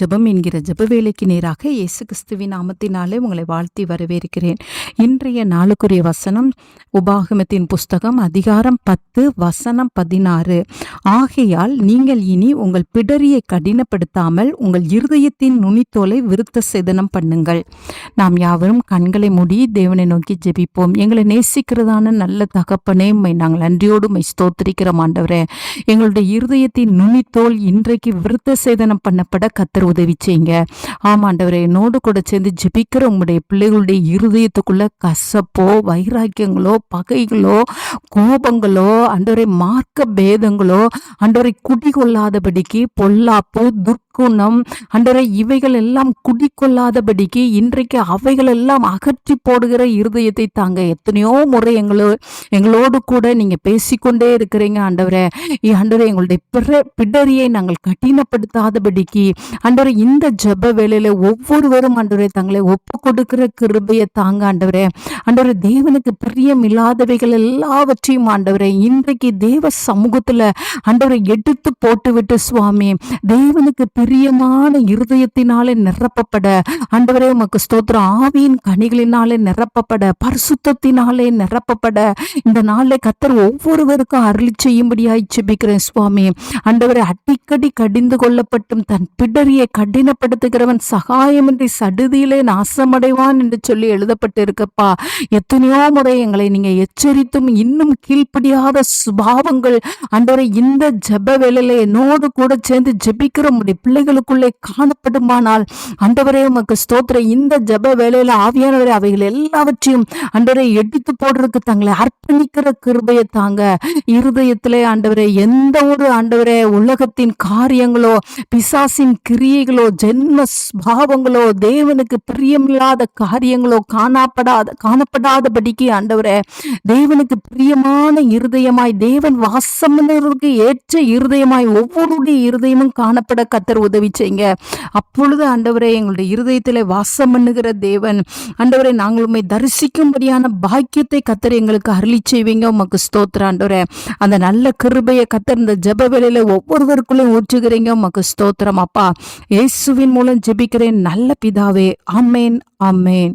ஜெபம் என்கிற ஜப வேலைக்கு நேராக இயேசு கிறிஸ்துவின் நாமத்தினாலே உங்களை வாழ்த்தி வரவேற்கிறேன். இன்றைய நாளுக்குரிய வசனம் உபாகமத்தின் புஸ்தகம் அதிகாரம் பத்து வசனம் பதினாறு. ஆகையால் நீங்கள் இனி உங்கள் பிடரியை கடினப்படுத்தாமல் உங்கள் இருதயத்தின் நுனித்தோலை விருத்த சேதனம் பண்ணுங்கள். நாம் யாவரும் கண்களை மூடி தேவனை நோக்கி ஜெபிப்போம். எங்களை நேசிக்கிறதான நல்ல தகப்பனே உண்மை நாங்கள் நன்றியோடு உண்மை ஸ்தோத்திரிக்கிறோம் ஆண்டவரே. எங்களுடைய இருதயத்தின் நுனித்தோல் இன்றைக்கு விருத்த சேதனம் பண்ணப்பட கத்த கத்தர் உதவி செய்யுங்க ஆமாண்டவரே என்னோடு கூட சேர்ந்து ஜெபிக்கிற உங்களுடைய பிள்ளைகளுடைய இருதயத்துக்குள்ள கசப்போ வைராக்கியங்களோ பகைகளோ கோபங்களோ அண்டவரை மார்க்க பேதங்களோ அண்டவரை குடிகொள்ளாதபடிக்கு பொல்லாப்பு துர்க்குணம் அண்டவரை இவைகள் எல்லாம் குடிக்கொள்ளாதபடிக்கு இன்றைக்கு அவைகள் எல்லாம் அகற்றி போடுகிற இருதயத்தை தாங்க எத்தனையோ முறை எங்களோ எங்களோடு கூட நீங்க பேசிக்கொண்டே இருக்கிறீங்க ஆண்டவரே. ஆண்டவரே எங்களுடைய பிற பிடரியை நாங்கள் கடினப்படுத்தாதபடிக்கு ஆண்டவரே இந்த ஜெப வேலையில ஒவ்வொருவரும் ஆண்டவரே தங்களை ஒப்பு கொடுக்கிற கிருபையை தாங்க ஆண்டவரே. ஆண்டவரே தேவனுக்கு பிரியம் இல்லாதவைகள் எல்லாவற்றையும் ஆண்டவரே இன்றைக்கு தேவ சமூகத்துல ஆண்டவரை எடுத்து போட்டுவிட்டு சுவாமி தேவனுக்கு பிரியமான இருதயத்தினாலே நிரப்பப்பட. ஆண்டவரே உமக்கு ஸ்தோத்திரம். ஆவியின் கனிகளினாலே நிரப்பப்பட. பரிசுத்தத்தினாலே நிரப்பப்பட. இந்த நாளில் கத்தர் ஒவ்வொருவருக்கும் அருளி செய்யும்படியாய் செபிக்கிறேன் சுவாமி. ஆண்டவரை அடிக்கடி கடிந்து கொள்ளப்பட்டும் தன் பிடரியை கடினப்படுத்துகிறவன் சகாயமின்றி சடுதியிலே நாசமடைவான் என்று சொல்லி எழுதப்பட்டு இருக்கப்பா எத்தனையோ முறை எங்களை நீங்க எச்சரித்தும் இன்னும் கீழ்ப்படியாத சுபாவங்கள் அன்றரை இந்த ஜெப வேலையில என்னோடு கூட சேர்ந்து ஜபிக்கிற உடைய பிள்ளைகளுக்குள்ளே காணப்படுமானால் அண்டவரே உமக்கு ஸ்தோத்திர இந்த ஜெப வேலையில ஆவியானவரை அவைகள் எல்லாவற்றையும் ஆண்டவரை எடுத்து போடுறதுக்கு தங்களை அர்ப்பணிக்கிற கிருபையை தாங்க. இருதயத்திலே ஆண்டவரே எந்த ஒரு ஆண்டவரே உலகத்தின் காரியங்களோ பிசாசின் கிரியைகளோ ஜென்ம ஸ்பாவங்களோ தேவனுக்கு பிரியமில்லாத காரியங்களோ காணப்படாத காணப்படாதபடிக்கு ஆண்டவரே தேவனுக்கு பிரியமான இருதயமாய் தேவன் வாசம் ஏற்ற இருதயமாய் ஒவ்வொருடைய இருதயமும் காணப்பட கத்தர் உதவி செய்யுங்க. அப்பொழுது ஆண்டவரே எங்களுடைய இருதயத்திலே வாசம் பண்ணுகிற தேவன் ஆண்டவரே நாங்கள் உண்மை தரிசிக்கும்படியான பாக்கியத்தை கத்தர் எங்களுக்கு அருளி செய்வீங்க. உமக்கு ஸ்தோத்திர ஆண்டவரே. அந்த நல்ல கிருபையை கத்தர் இந்த ஜப வேளையில ஒவ்வொருவருக்குள்ளேயும் ஊற்றுகிறீங்க. உமக்கு ஸ்தோத்திரம் அப்பா. இயேசுவின் மூலம் ஜெபிக்கிறேன் நல்ல பிதாவே. Amen amen